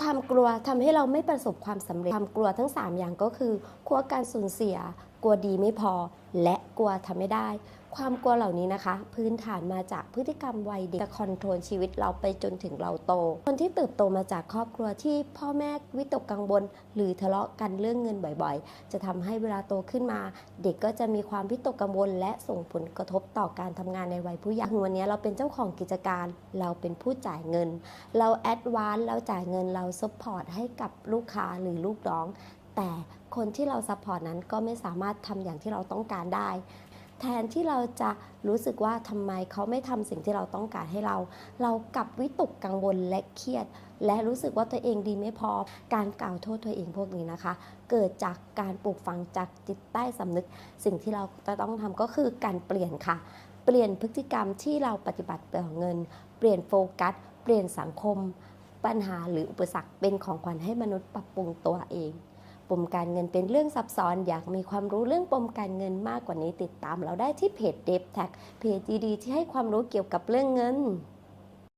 ความกลัวทำให้เราไม่ประสบความสำเร็จความกลัวทั้ง 3 อย่างก็คือกลัวการสูญเสีย กลัวดีไม่พอ และกลัวทำไม่ได้ ความกลัวเหล่านี้นะคะ พื้นฐานมาจากพฤติกรรมวัยเด็กจะคอนโทรลชีวิตเราไปจนถึงเราโต คนที่เติบโตมาจากครอบครัวที่พ่อแม่วิตกกังวลหรือทะเลาะกันเรื่องเงินบ่อยๆ จะทำให้เวลาโตขึ้นมา เด็กก็จะมีความวิตกกังวล และส่งผลกระทบต่อการทำงานในวัยผู้ใหญ่วันนี้เราเป็นเจ้าของกิจการ เราเป็นผู้จ่ายเงิน เราแอดวานซ์เราจ่ายเงินเราซัพพอร์ตให้กับลูกค้าหรือลูกน้อง แต่คนที่เราซัพพอร์ตนั้นก็ไม่สามารถทำอย่างที่เราต้องการได้ แทนที่เราจะรู้สึกว่าทำไมเขาไม่ทำสิ่งที่เราต้องการให้เรา เรากลับวิตกกังวลและเครียด และรู้สึกว่าตัวเองดีไม่พอ การกล่าวโทษตัวเองพวกนี้นะคะ เกิดจากการปลูกฝังจากจิตใต้สำนึก สิ่งที่เราจะต้องทำก็คือการเปลี่ยนค่ะ เปลี่ยนพฤติกรรมที่เราปฏิบัติต่อเงิน เปลี่ยนโฟกัส เปลี่ยนสังคม ปัญหาหรืออุปสรรคเป็นของขวัญให้มนุษย์ปรับปรุงตัวเอง ปมการเงินเป็นเรื่องซับซ้อน อยากมีความรู้เรื่องปมการเงินมากกว่านี้ติดตามเราได้ที่เพจ d e b t a g เพจดีๆที่ให้ความรู้เกี่ยวกับเรื่องเงิน